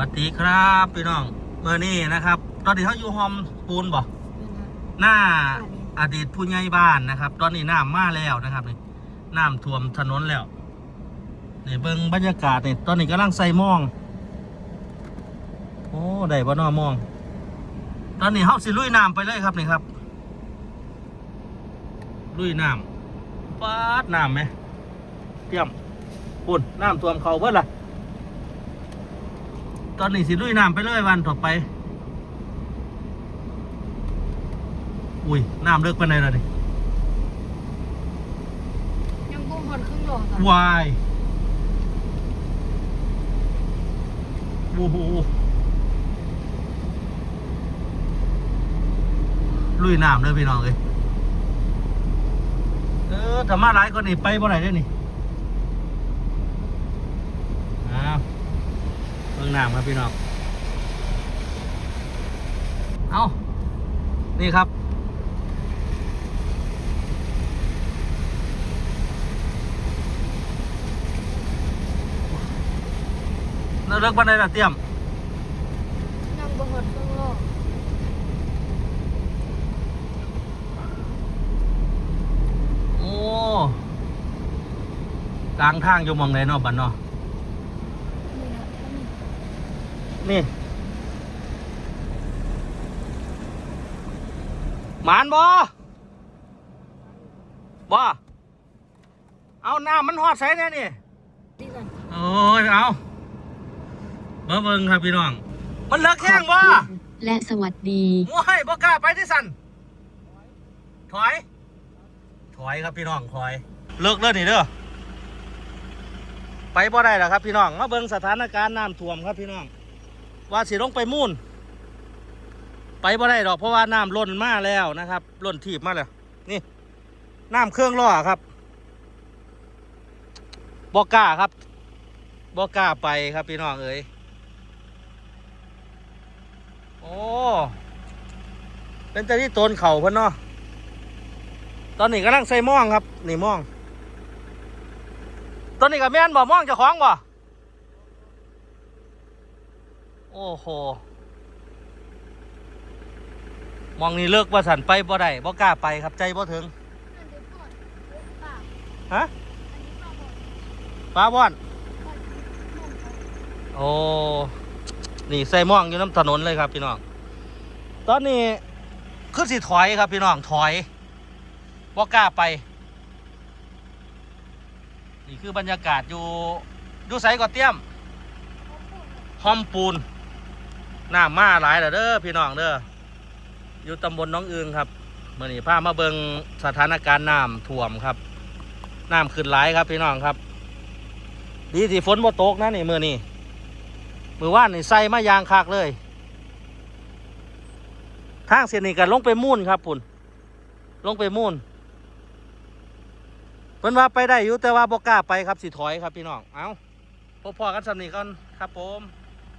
วัสดีครับพี่น้องเมื่อนี้นะครับ ตอนนี้เขาอยู่หอมปูนบ่หน้าอดีตผู้ใหญ่บ้านนะครับ ตอนนี้น้ำมาแล้วนะครับนี่น้ำท่วมถนนแล้วนี่เบิ่งบรรยากาศนี่ตอนนี้กำลังใส่หมอง โอ้ได้บ่นอมอง ตอนนี้เขาสิลุยน้ำไปเลยครับนี่ครับ ลุยน้ำปาดน้ำไหมเตรียมปุ่นน้ำท่วมเขาเบิดล่ะ ตอนนี้สิลุยน้ำไปเลยวันต่อไป อุ้ยน้ำเลิกไปไหนแล้วนี่ยังกุ้งคนครึ่งโลค่ะวายโอ้โหลุยน้ำเลยพี่น้องเลยเออถ้ามาหลายคนนี่ไปบ่ไหนได้อนี่อ้าวเบิ่ง น้ำครับพี่น้องเอานี่ครับเราเลิกวันไหนล่ะเตรียมยังกุ้งคนครึ่งโลโอ้กลางทางอยู่หมองไหนเนาะบันเนาะ นี่นะ นี่หมานบอบอเอาน้ำมันหอดใส่แน่นี่นี่ก่อนโอ้ยเอาเบิ่งเบิ่งครับพี่น้อง มันเลิกแข้งบ่และสวัสดีมวยบ่กล้าไปที่สันถอย ถอยครับพี่น้องถอย เลิกเลิกนี่เด้อไปบ่ได้หรอกครับพี่น้องมาเบิ่งสถานการณ์น้ำท่วมครับพี่น้อง ว่าสิลงไปมุ่นไปบ่ได้ดอกเพราะว่าน้ำล้นมาแล้วนะครับล้นทีบมาแล้วนี่น้ำเครื่องล่อครับบ่กล้าครับบ่กล้าไปครับพี่น้องเอ๋ยโอ้เป็นแต่ที่โตนเข่าเพิ่นเนาะตอนนี้กำลังใส่ม่องครับ นี่ม่อง ตอนนี้กับแม่นบ่ม่องจะคล้องบ่ โอ้โหหมองนี่เลิกว่าสันไปบ่ได้บ่กล้าไปครับใจบ่ถึง ฮะป้าว่อนโอ้ นี่ใส่หม่องอยู่น้ำถนนเลยครับพี่น้อง ตอนนี้คือสิถอยครับพี่น้องถอยบ่กล้าไป นี่คือบรรยากาศอยู่อยู่ไสก่อเตี้ยมหอมปูน น้ำมาหลายแล้วเด้อพี่น้องเด้ออยู่ตำบลน้องอึงครับเมื่อนี้พามาเบิงสถานการณ์น้ำท่วมครับน้ำขึ้นหลายครับพี่น้องครับ ดีที่ฝนบ่ตกนะนี่มือนี้มือว่านนี่ใส่มายางคักเลย ทางเส้นนี้กันลงไปมุ่นครับปุ่นลงไปมุ่นเพิ่นว่าไปได้อยู่แต่ว่าบ่กล้าไปครับสิถอยครับพี่น้อง เอาพบพอกันสำนีก่อนครับผม